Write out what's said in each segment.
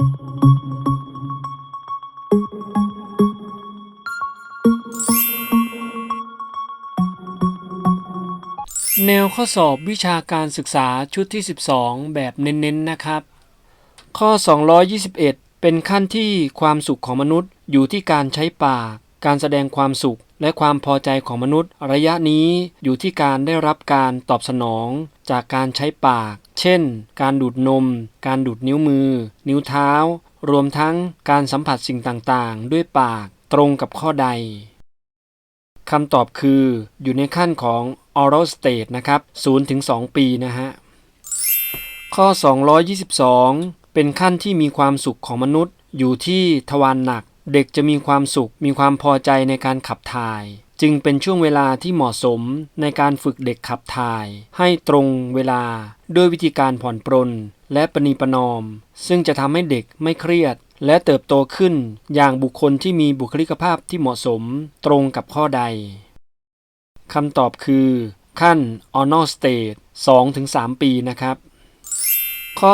แนวข้อสอบวิชาการศึกษาชุดที่ 12 แบบเน้นๆนะครับ ข้อ 221 เป็นขั้นที่ความสุขของมนุษย์อยู่ที่การใช้ปาก การแสดงความสุข และความพอใจของมนุษย์ ระยะนี้อยู่ที่การได้รับการตอบสนอง จากการใช้ปาก เช่น การดูดนม การดูดนิ้วมือ นิ้วเท้า รวมทั้งการสัมผัสสิ่งต่างๆ ด้วยปากตรงกับข้อใดคำตอบคืออยู่ในขั้นของ oral stage นะครับ0ถึง2ปีนะฮะ ข้อ 222 เป็นขั้นที่มีความสุขของมนุษย์อยู่ที่ทวารหนัก เด็กจะมีความสุข มีความพอใจในการขับถ่าย จึงเป็นช่วงเวลาที่เหมาะสมในการฝึกเด็กขับถ่าย ให้ตรงเวลาด้วยวิธีการผ่อนปรน และประนีประนอม ซึ่งจะทำให้เด็กไม่เครียด และเติบโตขึ้น อย่างบุคคลที่มีบุคลิกภาพที่เหมาะสมตรงกับข้อใดคำตอบคือ ขั้น Honor Stage 2-3 ปีนะครับ ข้อ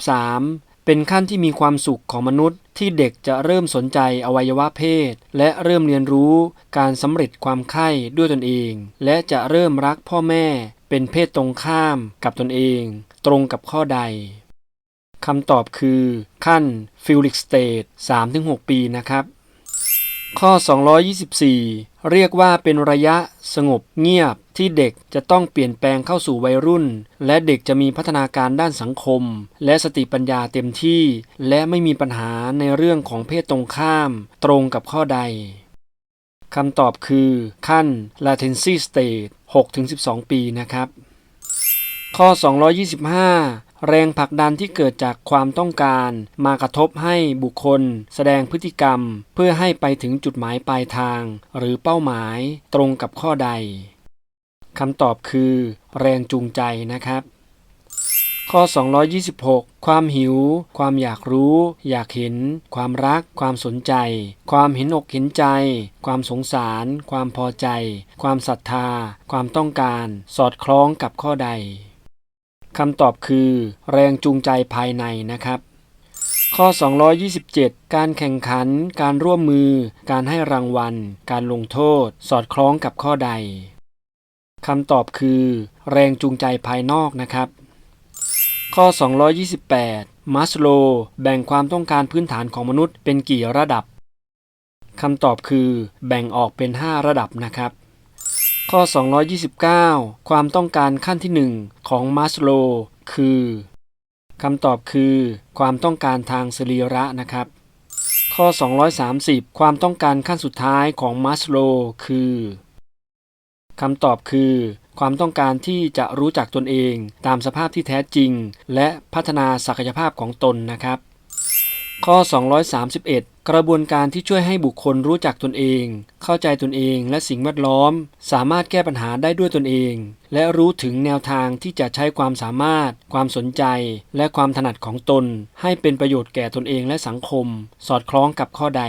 223 เป็นขั้นที่มีความสุขของมนุษย์ ที่เด็กจะเริ่มสนใจอวัยวะเพศ และเริ่มเรียนรู้การสำเร็จความใคร่ด้วยตนเอง และจะเริ่มรักพ่อแม่ เป็นเพศตรงข้ามกับตนเอง ตรงกับข้อใดคำตอบคือ ขั้น f e l i x Stage 3-6 ปีนะครับ ข้อ 224 เรียกว่าเป็นระยะสงบเงียบ ที่เด็กจะต้องเปลี่ยนแปลงเข้าสู่วัยรุ่น และเด็กจะมีพัฒนาการด้านสังคม และสติปัญญาเต็มที่ และไม่มีปัญหาในเรื่องของเพศตรงข้าม ตรงกับข้อใดคำตอบคือขั้น latency stage 6-12 ปีนะครับ ข้อ 225 แรงผลักดันที่เกิดจากความต้องการ มากระทบให้บุคคล แสดงพฤติกรรม เพื่อให้ไปถึงจุดหมายปลายทาง หรือเป้าหมายตรงกับข้อใด คำตอบคือ แรงจูงใจนะครับ ข้อ 226 ความหิว ความอยากรู้ อยากเห็น ความรัก ความสนใจ ความเห็นอกเห็นใจ ความสงสาร ความพอใจ ความศรัทธา ความต้องการ สอดคล้องกับข้อใดคำตอบคือ แรงจูงใจภายในนะครับ ข้อ 227 การแข่งขัน การร่วมมือ การให้รางวัล การลงโทษ สอดคล้องกับข้อใด คำตอบคือ แรงจูงใจภายนอกนะครับ ข้อ 228 มัสโล แบ่งความต้องการพื้นฐานของมนุษย์เป็นกี่ระดับคำตอบคือ แบ่งออกเป็น 5 ระดับนะครับ ข้อ 229 ความต้องการขั้นที่ 1 ของมัสโล คือคำตอบคือ ความต้องการทางสรีระนะครับ ข้อ 230 ความต้องการขั้นสุดท้ายของมัสโล คือ คำตอบคือ ความต้องการที่จะรู้จักตนเองตามสภาพที่แท้จริง และพัฒนาศักยภาพของตนนะครับ ข้อ 231 กระบวนการที่ช่วยให้บุคคลรู้จักตนเอง เข้าใจตนเองและสิ่งแวดล้อม สามารถแก้ปัญหาได้ด้วยตนเอง และรู้ถึงแนวทางที่จะใช้ความสามารถ ความสนใจ และความถนัดของตน ให้เป็นประโยชน์แก่ตนเองและสังคม สอดคล้องกับข้อใด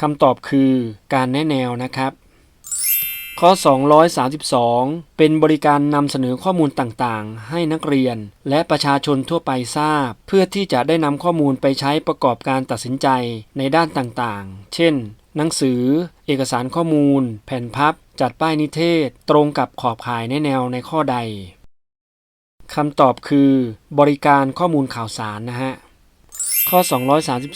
คำตอบคือการแนะแนวนะครับ ข้อ 232 เป็นบริการนำเสนอข้อมูลต่างๆ ให้นักเรียน และประชาชนทั่วไปทราบ เพื่อที่จะได้นำข้อมูลไปใช้ประกอบการตัดสินใจในด้านต่างๆ เช่น หนังสือ เอกสารข้อมูล แผ่นพับ จัดป้ายนิเทศ ตรงกับขอบข่ายในแนวในข้อใดคำตอบคือ บริการข้อมูลข่าวสารนะฮะ ข้อ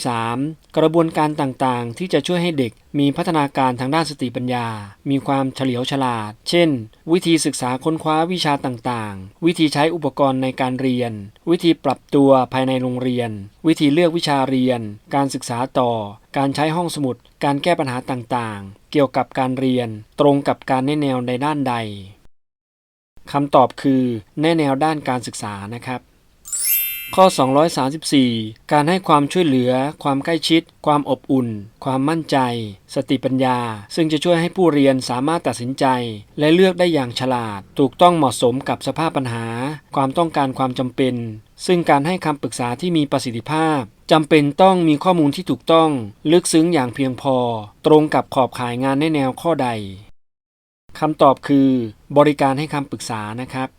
233 กระบวนการต่างๆ ที่จะช่วยให้เด็กมีพัฒนาการทางด้านสติปัญญา มีความเฉลียวฉลาด เช่น วิธีศึกษาค้นคว้าวิชาต่างๆ วิธีใช้อุปกรณ์ในการเรียน วิธีปรับตัวภายในโรงเรียน วิธีเลือกวิชาเรียน การศึกษาต่อ การใช้ห้องสมุด การแก้ปัญหาต่างๆ เกี่ยวกับการเรียน ตรงกับการแนแนวในด้านใดคำตอบคือแนแนวด้านการศึกษานะครับ ข้อ 234 การให้ความช่วยเหลือ ความใกล้ชิด ความอบอุ่น ความมั่นใจ สติปัญญา ซึ่งจะช่วยให้ผู้เรียนสามารถตัดสินใจ และเลือกได้อย่างฉลาด ถูกต้องเหมาะสมกับสภาพปัญหา ความต้องการความจำเป็น ซึ่งการให้คำปรึกษาที่มีประสิทธิภาพจำเป็นต้องมีข้อมูลที่ถูกต้อง ลึกซึ้งอย่างเพียงพอ ตรงกับขอบข่ายงานแนแนวข้อใดคำตอบคือ บริการให้คำปรึกษานะครับ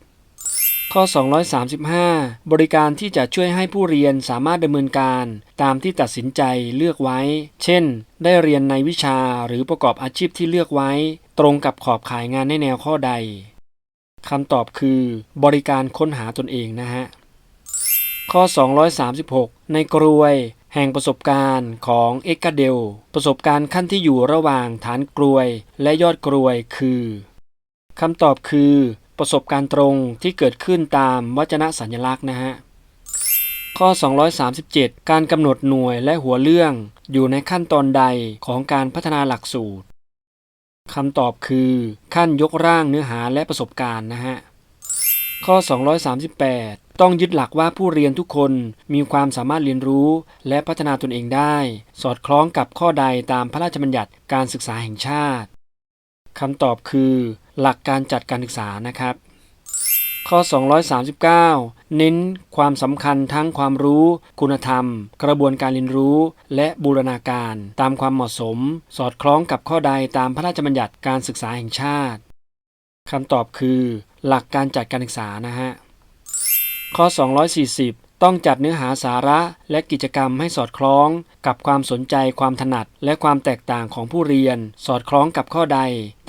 ข้อ 235 บริการที่จะช่วยให้ผู้เรียนสามารถดำเนินการ ตามที่ตัดสินใจเลือกไว้ เช่น ได้เรียนในวิชาหรือประกอบอาชีพที่เลือกไว้ ตรงกับขอบข่ายงานในแนวข้อใดคำตอบคือ บริการค้นหาตนเองนะฮะ ข้อ 236 ในกรวย แห่งประสบการณ์ของเอ็กาเดล ประสบการณ์ขั้นที่อยู่ระหว่างฐานกรวย และยอดกรวยคือคำตอบคือ ประสบการณ์ตรงที่เกิดขึ้นตามวจนะสัญลักษณ์นะฮะข้อ 237 การกำหนดหน่วยและหัวเรื่องอยู่ในขั้นตอนใดของการพัฒนาหลักสูตรคำตอบคือขั้นยกร่างเนื้อหาและประสบการณ์นะฮะข้อ 238 ต้องยึดหลักว่าผู้เรียนทุกคนมีความสามารถเรียนรู้และพัฒนาตนเองได้ สอดคล้องกับข้อใดตามพระราชบัญญัติการศึกษาแห่งชาติคำตอบคือ หลักการจัดการศึกษานะครับ ข้อ 239 เน้นความสำคัญทั้งความรู้ คุณธรรม กระบวนการเรียนรู้ และบูรณาการ ตามความเหมาะสม สอดคล้องกับข้อใดตามพระราชบัญญัติการศึกษาแห่งชาติคำตอบคือ หลักการจัดการศึกษานะฮะข้อ 240 ต้องจัดเนื้อหาสาระและกิจกรรมให้สอดคล้องกับความสนใจความถนัดและความแตกต่างของผู้เรียน สอดคล้องกับข้อใด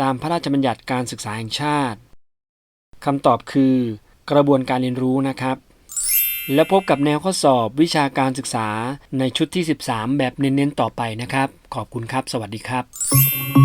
ตามพระราชบัญญัติการศึกษาแห่งชาติคำตอบคือ กระบวนการเรียนรู้นะครับ และพบกับแนวข้อสอบวิชาการศึกษาในชุดที่ 13 แบบเน้นๆต่อไปนะครับ ขอบคุณครับ สวัสดีครับ